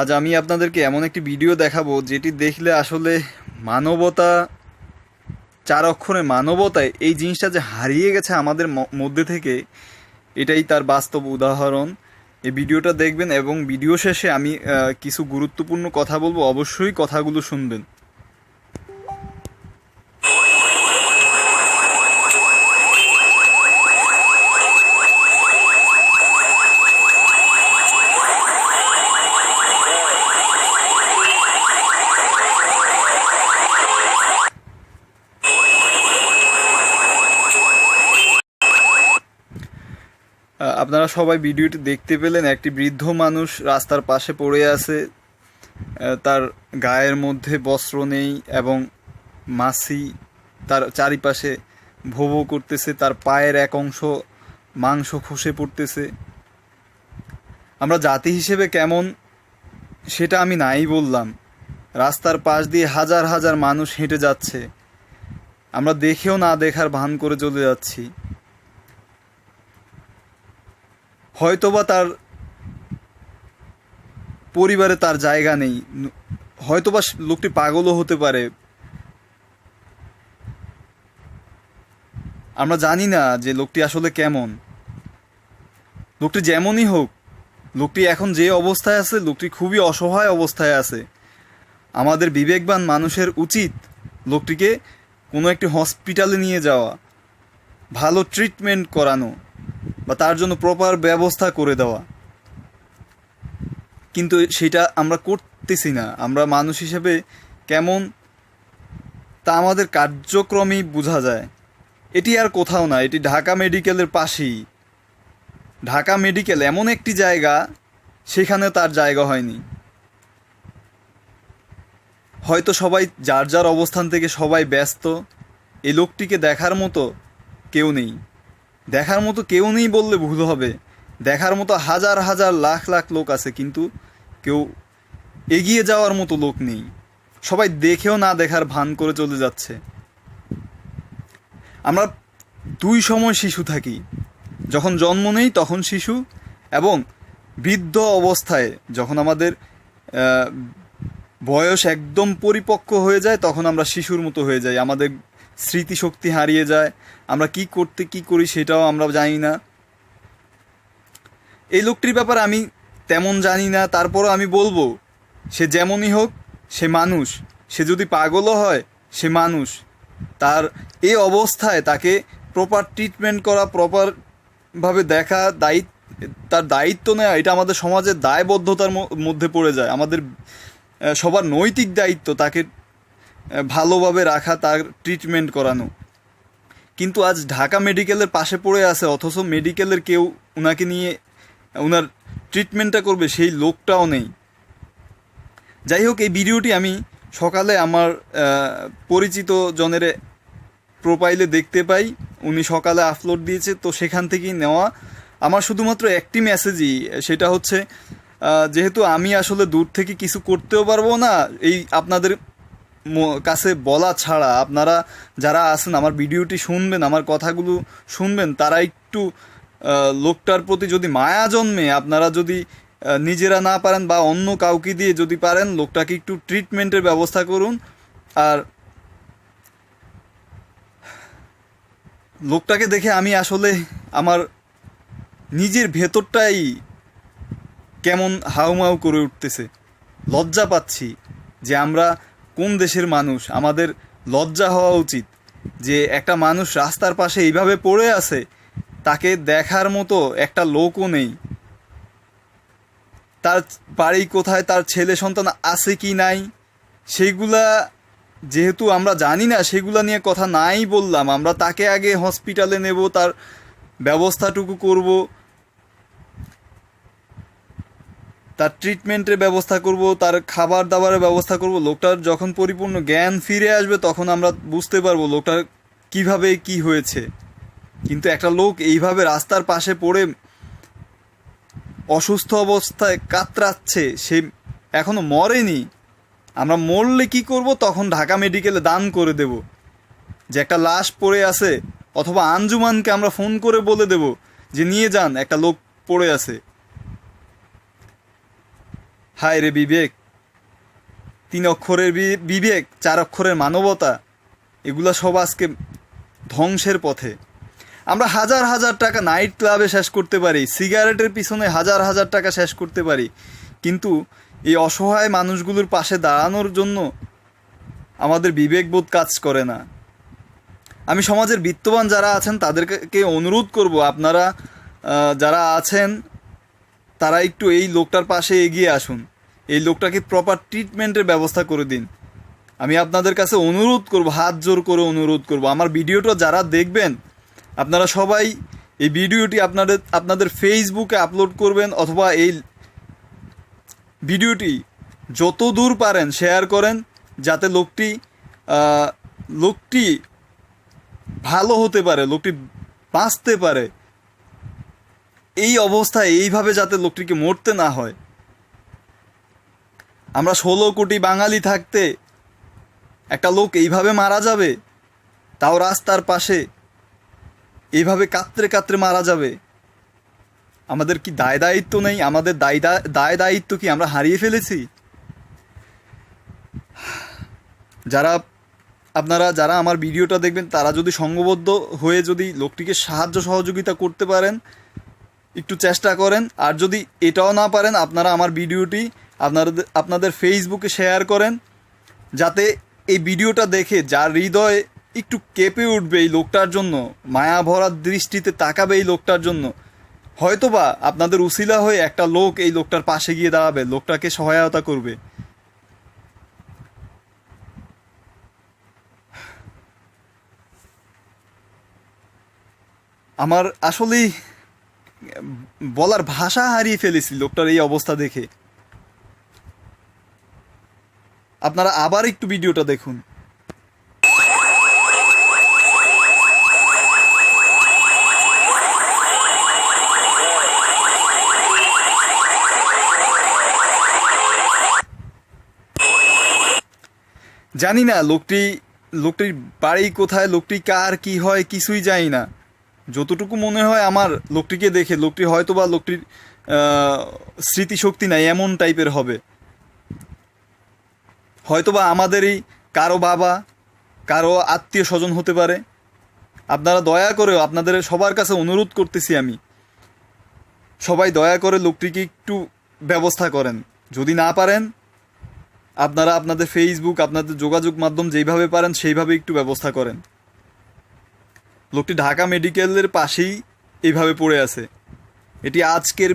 আজ আমি আপনাদেরকে এমন একটি ভিডিও দেখাবো যেটি দেখলে আসলে মানবতা, চার অক্ষরে মানবতায় এই জিনিসটা যে হারিয়ে গেছে আমাদের মধ্যে থেকে, এটাই তার বাস্তব উদাহরণ। এই ভিডিওটা দেখবেন এবং ভিডিও শেষে আমি কিছু গুরুত্বপূর্ণ কথা বলব। অবশ্যই কথাগুলো শুনবেন। আপনারা সবাই ভিডিওটি দেখতে পেলেন, একটি বৃদ্ধ মানুষ রাস্তার পাশে পড়ে আছে। তার গায়ের মধ্যে বস্ত্র নেই এবং মাছি তার চারিপাশে ভোবো করতেছে। তার পায়ের এক অংশ মাংস খসে পড়তেছে। আমরা জাতি হিসেবে কেমন সেটা আমি নাই বললাম। রাস্তার পাশ দিয়ে হাজার হাজার মানুষ হেঁটে যাচ্ছে। আমরা দেখেও না দেখার ভান করে চলে যাচ্ছি। হয়তোবা তার পরিবারে তার জায়গা নেই। হয়তোবা লোকটি পাগলও হতে পারে। আমরা জানি না যে লোকটি আসলে কেমন। লোকটি যেমনই হোক, লোকটি এখন যে অবস্থায় আছে, লোকটি খুবই অসহায় অবস্থায় আছে। আমাদের বিবেকবান মানুষের উচিত লোকটিকে কোনো একটি হসপিটালে নিয়ে যাওয়া, ভালো ট্রিটমেন্ট করানো। বা তার জন্য প্রপার ব্যবস্থা করে দেওয়া। কিন্তু সেটা আমরা করতেছি না। আমরা মানুষ হিসেবে কেমন তা আমাদের কার্যক্রমেই বোঝা যায়। এটি আর কোথাও না, এটি ঢাকা মেডিকেলের পাশেই। ঢাকা মেডিকেল এমন একটি জায়গা, সেখানে তার জায়গা হয়নি। হয়তো সবাই যার যার অবস্থান থেকে সবাই ব্যস্ত এই লোকটিকে দেখার মতো কেউ নেই। দেখার মতো কেউ নেই বললে ভুল হবে। দেখার মতো হাজার হাজার লাখ লাখ লোক আছে, কিন্তু কেউ এগিয়ে যাওয়ার মতো লোক নেই। সবাই দেখেও না দেখার ভান করে চলে যাচ্ছে। আমরা দুই সময় শিশু থাকি। যখন জন্ম নেই, তখন শিশু এবং বৃদ্ধ অবস্থায় যখন আমাদের বয়স একদম পরিপক্ক হয়ে যায়, তখন আমরা শিশুর মতো হয়ে যাই। আমাদের স্মৃতিশক্তি হারিয়ে যায়। আমরা কি করতে, কি করি সেটাও আমরা জানি না। এই লোকটির ব্যাপারে আমি তেমন জানি না, তারপরও আমি বলব, সে যেমনই হোক, সে মানুষ। সে যদি পাগলও হয়, সে মানুষ। তার এই অবস্থায় তাকে প্রপার ট্রিটমেন্ট করা প্রপারভাবে দেখা, দায়িত্ব, তার দায়িত্ব নেওয়া, এটা আমাদের সমাজের দায়বদ্ধতার মধ্যে পড়ে যায়। আমাদের সবার নৈতিক দায়িত্ব তাকে ভালোভাবে রাখা, তার ট্রিটমেন্ট করানো। কিন্তু আজ ঢাকা মেডিকেলের পাশে পড়ে আছে, অথচ মেডিকেলের কেউ ওনাকে নিয়ে ওনার ট্রিটমেন্টটা করবে, সেই লোকটাও নেই। যাই হোক, এই ভিডিওটি আমি সকালে আমার পরিচিত জনের প্রোফাইলে দেখতে পাই। উনি সকালে আপলোড দিয়েছে, তো সেখান থেকেই নেওয়া। আমার শুধুমাত্র একটি মেসেজই সেটা হচ্ছে যেহেতু আমি আসলে দূর থেকে কিছু করতেও পারব না, এই আপনাদের কাছে বলা ছাড়া আপনারা যারা আছেন, আমার ভিডিওটি শুনবেন, আমার কথাগুলো শুনবেন, তারা একটু লোকটার প্রতি যদি মায়া জন্মে, আপনারা যদি নিজেরা না পারেন বা অন্য কাউকে দিয়ে যদি পারেন, লোকটাকে একটু ট্রিটমেন্টের ব্যবস্থা করুন। আর লোকটাকে দেখে আমি আসলে আমার নিজের ভেতরটাই কেমন হাউমাউ করে উঠতেছে। লজ্জা পাচ্ছি যে আমরা কোন দেশের মানুষ? আমাদের লজ্জা হওয়া উচিত যে একটা মানুষ রাস্তার পাশে এইভাবে পড়ে আছে, তাকে দেখার মতো একটা লোকও নেই। তার বাড়ি কোথায়, তার ছেলে সন্তান আছে কি নাই, সেগুলা যেহেতু আমরা জানি না, সেগুলা নিয়ে কথা নাই বললাম। আমরা তাকে আগে হসপিটালে নেব, তার ব্যবস্থাটুকু করব। তার ট্রিটমেন্টের ব্যবস্থা করব, তার খাবার দাবারের ব্যবস্থা করব, লোকটার যখন পরিপূর্ণ জ্ঞান ফিরে আসবে তখন আমরা বুঝতে পারব লোকটার কীভাবে কি হয়েছে। কিন্তু একটা লোক এইভাবে রাস্তার পাশে পড়ে অসুস্থ অবস্থায় কাতরাচ্ছে, সে এখনও মরেনি। আমরা মরলে কি করব? তখন ঢাকা মেডিকেলে দান করে দেব। যে একটা লাশ পড়ে আছে, অথবা আঞ্জুমানকে আমরা ফোন করে বলে দেব যে, নিয়ে যান, একটা লোক পড়ে আছে। হায় রে বিবেক। তিন অক্ষরের বিবেক, চার অক্ষরের মানবতা, এগুলা সব আজকে ধ্বংসের পথে। আমরা হাজার হাজার টাকা নাইট ক্লাবে শেষ করতে পারি, সিগারেটের পিছনে হাজার হাজার টাকা শেষ করতে পারি, কিন্তু এই অসহায় মানুষগুলোর পাশে দাঁড়ানোর জন্য আমাদের বিবেকবোধ কাজ করে না। আমি সমাজের বিত্তবান যারা আছেন, তাদেরকে অনুরোধ করব, আপনারা যারা আছেন, তারা একটু এই লোকটার পাশে এগিয়ে আসুন। এই লোকটাকে প্রপার ট্রিটমেন্টের ব্যবস্থা করে দিন। আমি আপনাদের কাছে অনুরোধ করব, হাত জোর করে অনুরোধ করব। আমার ভিডিওটা যারা দেখবেন, আপনারা সবাই এই ভিডিওটি আপনাদের আপনাদের ফেসবুকে আপলোড করবেন অথবা এই ভিডিওটি যত দূর পারেন শেয়ার করেন, যাতে লোকটি লোকটি ভালো হতে পারে, লোকটি বাঁচতে পারে। এই অবস্থায় এইভাবে যাতে লোকটিকে মরতে না হয়। আমরা ষোলো কোটি বাঙালি থাকতে একটা লোক এইভাবে মারা যাবে? তাও রাস্তার পাশে। এইভাবে কাত্রে কাত্রে মারা যাবে। আমাদের কি দায় দায়িত্ব নেই? আমাদের দায় দায় দায়িত্ব কি আমরা হারিয়ে ফেলেছি? যারা আপনারা, যারা আমার ভিডিওটা দেখবেন, তারা যদি সঙ্গবদ্ধ হয়ে যদি লোকটিকে সাহায্য সহযোগিতা করতে পারেন, একটু চেষ্টা করেন। আর যদি এটাও না পারেন, আপনারা আমার ভিডিওটি আপনাদের আপনাদের ফেসবুকে শেয়ার করেন, যাতে এই ভিডিওটা দেখে যার হৃদয় একটু কেঁপে উঠবে এই লোকটার জন্য, মায়া ভরা দৃষ্টিতে তাকাবে এই লোকটার জন্য, হয়তোবা আপনাদের উসিলা হয়ে একটা লোক এই লোকটার পাশে গিয়ে দাঁড়াবে, লোকটাকে সহায়তা করবে। আমার আসলেই বলার ভাষা হারিয়ে ফেলেছি লোকটার এই অবস্থা দেখে। আপনারা আবার একটু ভিডিওটা দেখুন। জানি না, লোকটি, লোকটির বাড়ি কোথায়, লোকটি কার, কি হয়, কিছুই জানি না। যতটুকু মনে হয় আমার লোকটিকে দেখে, লোকটি হয়তো বা লোকটির স্মৃতিশক্তি নাই, এমন টাইপের হবে। হয়তোবা আমাদেরই কারও বাবা, কারও আত্মীয় স্বজন হতে পারে। আপনারা দয়া করেও আপনাদের সবার কাছে অনুরোধ করতেছি আমি, সবাই দয়া করে লোকটিকে একটু ব্যবস্থা করেন। যদি না পারেন, আপনারা আপনাদের ফেসবুক আপনাদের যোগাযোগ মাধ্যম যেইভাবে পারেন সেইভাবে একটু ব্যবস্থা করেন। লোকটি ঢাকা মেডিকেলের পাশেই এইভাবে পড়ে আছে। এটি আজকের